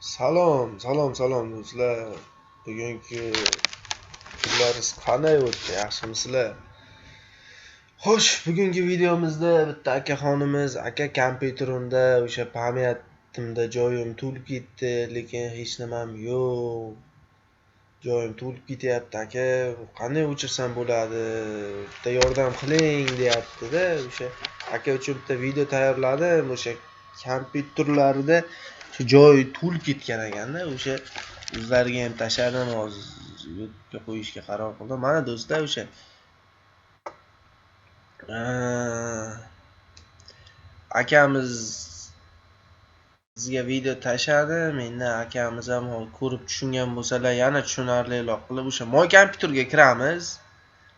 Salom, salom, salom do'stlar. Bugungi kunlaringiz qanday o'tdi? Yaxshimisizlar? Xo'sh, bugungi videomizda bitta akaxonimiz aka kompyuterimda o'sha pamyatimda joyim to'lib ketdi, lekin hech nimam yo'q. Joyim to'lib ketyapti aka. Qanday o'chirsam bo'ladi? Bitta yordam qiling deyapti-da. O'sha aka uchun bitta video tayyorladim. O'sha kompyuterlarida shu joyi to'lib ketgan ekanda o'sha o'zlariga ham tashladim hozir youtubega qo'yishga qaror qildim. Mana do'stlar o'sha akamiz sizga video tashladi menda akamiz ham ko'rib tushungan bo'lsalar yana tushunarliroq qilib o'sha moy kompyuterga kiramiz.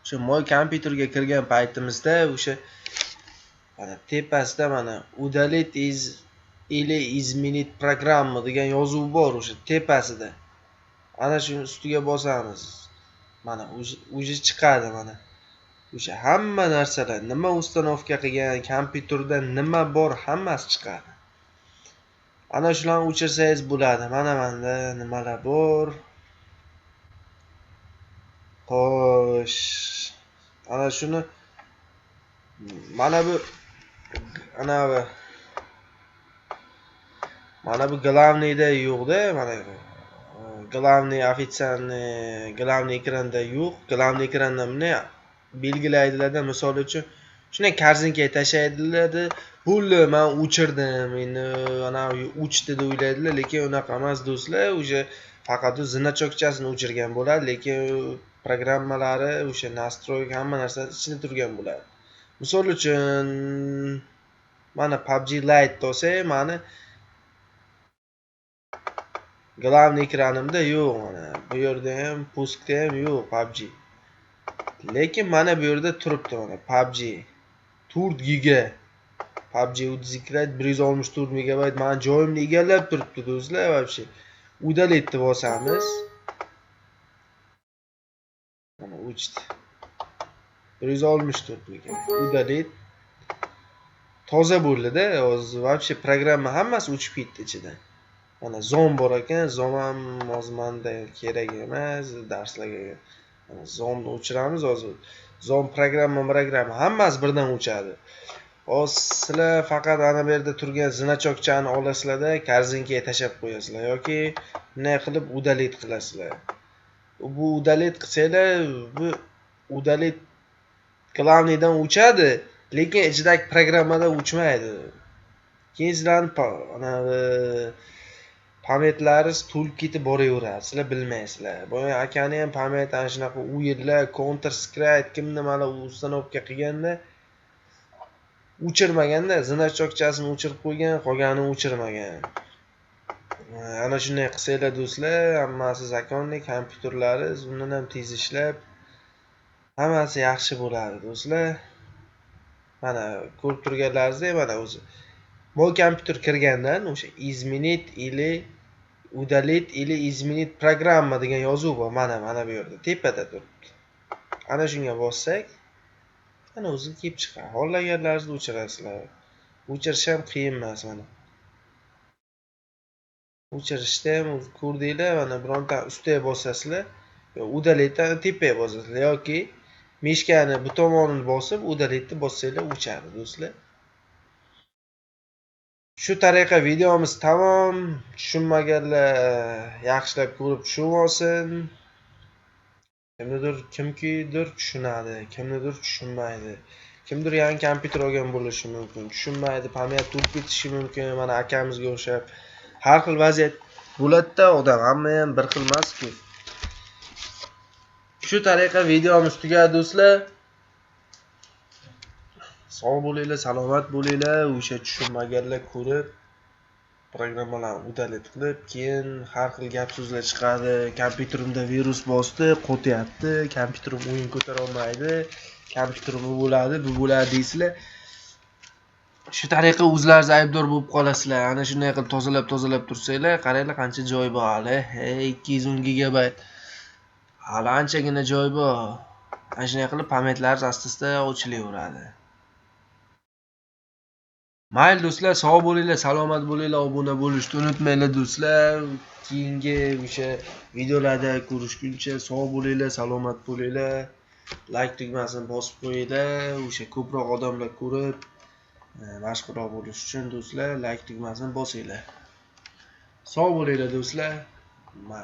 O'sha moy kompyuterga kirgan paytimizda o'sha mana tepasida mana удалить из или изменить программу degan yozuv bor o'sha tepasida. Ana shuni ustiga bosamiz. Mana уже chiqadi mana. O'sha hamma narsalar nima установка qilgan kompyuterda nima bor hammasi chiqadi. Ana shularni o'chirsangiz bo'ladi. Mana manda nimalar bor? Xo'sh. Ana shuni mana bu anavi mana bu главныйda yo'qda mana главный официальный главный ekranda yo'q. Главный ekranda buni belgilaydilarda misol uchun shunday korzinkaga tashlaydilarda bo'ldi man o'chirdim endi anavi o'chdi deb o'ylaydilar lekin unaqa emas do'stlar o'sha faqat u o'chirgan bo'ladi lekin programmalari o'sha настройка hamma narsa ichida turgan bo'ladi. Misol uchun mana pubg lite olsak mani главный ekranimda yo'q mana bu yerda ham pustda ham yo'q pubg lekin mana bu yerda turibdi mana pubg to'rt giga pubg o'ttiz ikki bir yuz oltmish to'rt megabayt mani joyimni egallab turibdi do'stlar вообще. Удалить deb bosamiz mana o'chdi bir yuz oltmish to'rt megabayt удалить toza bo'ldida hozir вообще programma hammasi o'chib ketdi ichidan mana zom bor ekan zom ham hozir manda kerak emas darslarga zomni o'chiramiz hozir zom programma programma hammasi birdan o'chadi hozir sizlar faqat ana bu yerda turgan значокchani olasizlarda korzinkaga tashlab qo'yasizlar yoki bunday qilib удалить qilasizlar. Bu удалить qilsanglar bu удалить главныйdan o'chadi lekin ichidagi programmadan o'chmaydi keyin sizlarni anavi pamyatlaringiz to'lib ketib boraveradi. Sizlar bilmaysizlar. Boya akani ham pamyati ana shunaqa u yerlar counter strike kim nimalar установка qilganda o'chirmaganda значокchasini o'chirib qo'ygan qolganini o'chirmagan ana shunday qilsanglar do'stlar hammasi законный kompyuterlaringiz undan ham tez ishlab hammasi yaxshi bo'ladi do'stlar. Mana ko'rib turganlaringizdek mana o'zi bu kompyuter kirgandan o'sha изменить или удалить или изменить программа degan yozuv bor mana mana bu yerda tepada turibdi ana shunga bossak ana o'zi kelib chiqadi xohlaganlaringizni o'chirasizlar o'chirish ham qiyin emas mana. O'chirishda ham ko'rdinglar mana bironta ustiga bosasizlar удалитdan tepaga bosasizlar yoki mishkani bu tomonini bosib udalitni bossanglar o'chadi do'stlar. Shu tariqa videomiz tamom. Tushunmaganlar e, yaxshilab ko'rib tushunib olsin kimnidir kimkidir tushunadi kimnidir tushunmaydi. Kimdir yangi kompyuter olgan bo'lishi mumkin tushunmaydi pamyat to'lib ketishi mumkin mana akamizga o'xshab. Har xil vaziyat bo'ladida odam hamma ham bir xil emasku. Shu tariqa videomiz tugadi do'stlar. Sog' bo'linglar salomat bo'linglar. O'sha tushunmaganlar ko'rib programmalarni удалить qilib keyin har xil gap so'zlar chiqadi. Kompyuterimda virus bosdi qo'tyapti. Kompyuterim o'yin ko'tarolmaydi kompyuterim bu bo'ladi bu bo'ladi deysizlar. Shu tariqa o'zlaringiz aybdor bo'lib qolasizlar. Ana shunday qilib tozalab tozalab tursanglar qaranglar qancha joy bor. Hali ikki yuz o'n gigabayt. Hali anchagina joy bor. Ana shunday qilib pamyatlaringiz asta asta ochilaveradi. Mayli do'stlar sog' bo'linglar salomat bo'linglar obuna bo'lishni unutmanglar do'stlar. Keyingi o'sha videolarda ko'rishguncha sog' bo'linglar salomat bo'linglar. Layk tugmasini bosib qo'yinglar o'sha ko'proq odamlar ko'rib e, mashhurroq bo'lish uchun do'stlar layk tugmasini bosinglar. Sog' bo'linglar do'stlar.